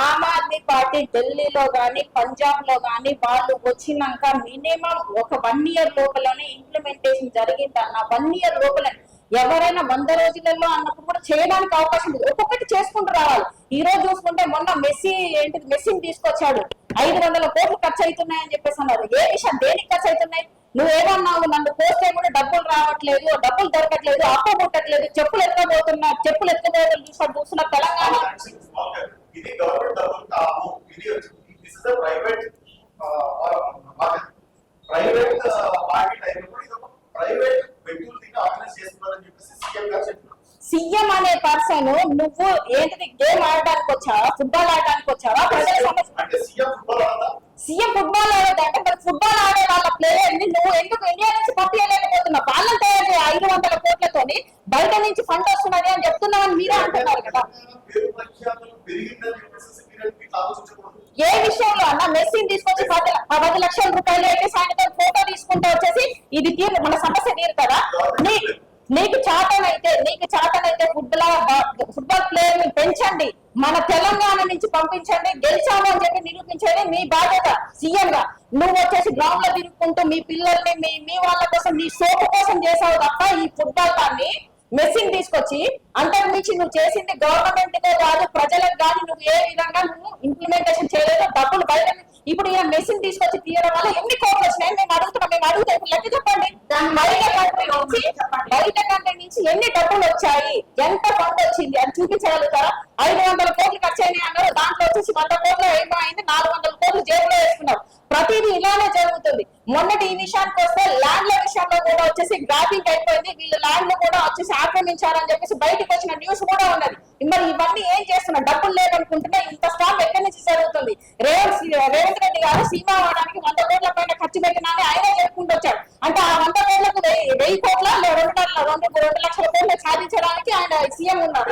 Aam Aadmi party ఢిల్లీలో గాని పంజాబ్లో గాని వాళ్ళు వచ్చినాక మినిమం ఒక వన్ ఇయర్ లోపలనే ఇంప్లిమెంటేషన్ జరిగిందన్న వన్ ఇయర్ లోపల ఎవరైనా వంద రోజులలో అన్నప్పుడు కూడా చేయడానికి అవకాశం ఉంది. ఒక్కొక్కటి చేసుకుంటూ రావాలి. ఈ రోజు చూసుకుంటే మొన్న మెస్సీ ఏంటిది మెస్సీని తీసుకొచ్చాడు. ఐదు వందల కోట్లు ఖర్చు అవుతున్నాయని చెప్పేసి అన్నారు. ఏ విషయం? దేనికి ఖర్చు అవుతున్నాయి? నువ్వేమన్నావు? నన్ను పోస్ట్ కూడా డబ్బులు రావట్లేదు డబ్బులు దొరకట్లేదు అప్పు పుట్టట్లేదు చెప్పులు ఎత్తుకోబోతున్నా చెప్పులు ఎత్తుకోబోతున్నా చూసిన చూసిన తెలంగాణ ఇది గవర్నమెంట్ డబ్బులు కావు ఇది this is private private market అయినప్పుడు ఇది ఒక ప్రైవేట్ వ్యక్తులు దీన్ని ఆర్గనైజ్ చేస్తున్నారని చెప్పేసి సీఎం గారు చెప్పినారు. సీఎం అనే పర్సన్ నువ్వు ఏంటిది గేమ్ ఆడడానికి వచ్చావా? ఫుట్బాల్ ఆడడానికి వచ్చావా? ప్రజల సమస్య అంటే సీఎం ఫుట్బాల్ ఆడదా? సీఎం ఫుట్బాల్ మరి ఫుట్బాల్ ఆడే వాళ్ళ ప్లేయర్ని నువ్వు ఎందుకు ఇండియా నుంచి పంపించలేకపోతున్నావు వాళ్ళని తయారు చేయ ఐదు వందల కోట్లతోని బయట నుంచి ఫండ్ వస్తున్నది అని చెప్తున్నామని మీరే అంటున్నారు కదా. ఏ విషయంలో అన్న మెస్సీని తీసుకొచ్చి పది ఆ పది లక్షల రూపాయలు అయితే సాయంత్రం ఫోటో తీసుకుంటూ వచ్చేసి ఇది తీరు మన సమస్య తీరు కదా. నీ నీకు చాటనైతే నీకు చాటనైతే ఫుట్బాల్ ఫుట్బాల్ ప్లేయర్ని పెంచండి. మన తెలంగాణ నుంచి పంపించండి గెలిచాము అని చెప్పి నిరూపించేది మీ బాధ్యత సీఎం గా. నువ్వు వచ్చేసి గ్రౌండ్లో తిరుగుకుంటూ మీ పిల్లల్ని మీ మీ వాళ్ళ కోసం మీ సోపు కోసం చేసావు తప్ప ఈ ఫుట్బాల్ దాన్ని మెస్సింగ్ తీసుకొచ్చి అంతకు మించి నువ్వు చేసింది గవర్నమెంట్ కాదు ప్రజలకు కానీ నువ్వు ఏ విధంగా నువ్వు ఇంప్లిమెంటేషన్ చేయలేదు డబ్బులు బయట ఇప్పుడు ఈయన మెస్సింగ్ తీసుకొచ్చి తీయడం వల్ల ఎన్ని కోట్లు వచ్చినాయి? మేము అడుగుతున్నాం మేము అడుగుతాం లెక్క చెప్పండి. బయట కంట్రీ నుంచి. బయట కంట్రీ నుంచి ఎన్ని డబ్బులు వచ్చాయి? ఎంత ఫండ్ వచ్చింది? అని చూపించగలుగుతారా? ఐదు వందల కోట్లు ఖర్చు అయినాయి అన్నారు. దాంట్లో వచ్చేసి వంద కోట్లు ఏమో అయింది నాలుగు వందల కోట్లు జేబులో వేసుకున్నారు ప్రతిదీ ఇలానే జరుగుతుంది. మొన్నటి ఈ విషయానికి విషయంలో కూడా వచ్చేసి గ్రాఫింగ్ అయిపోయింది. వీళ్ళు ల్యాండ్లు కూడా వచ్చేసి ఆక్రమించారని చెప్పేసి బయటకు వచ్చిన న్యూస్ కూడా ఉన్నది. మరి ఇవన్నీ ఏం చేస్తున్నారు డబ్బులు లేదనుకుంటున్నా ఇంత స్టాప్ ఎక్కడి నుంచి జరుగుతుంది? రేవంత్ రేవంత్ రెడ్డి గారు సినిమా వాడడానికి వంద కోట్ల పైన ఖర్చు పెట్టినా ఆయనే చెప్పుకుంటూ వచ్చాడు. అంటే ఆ వంద కోట్లకు వెయ్యి వెయ్యి కోట్ల రెండు రెండు రెండు లక్షల కోట్లు సాధించడానికి ఆయన సీఎం ఉన్నారు.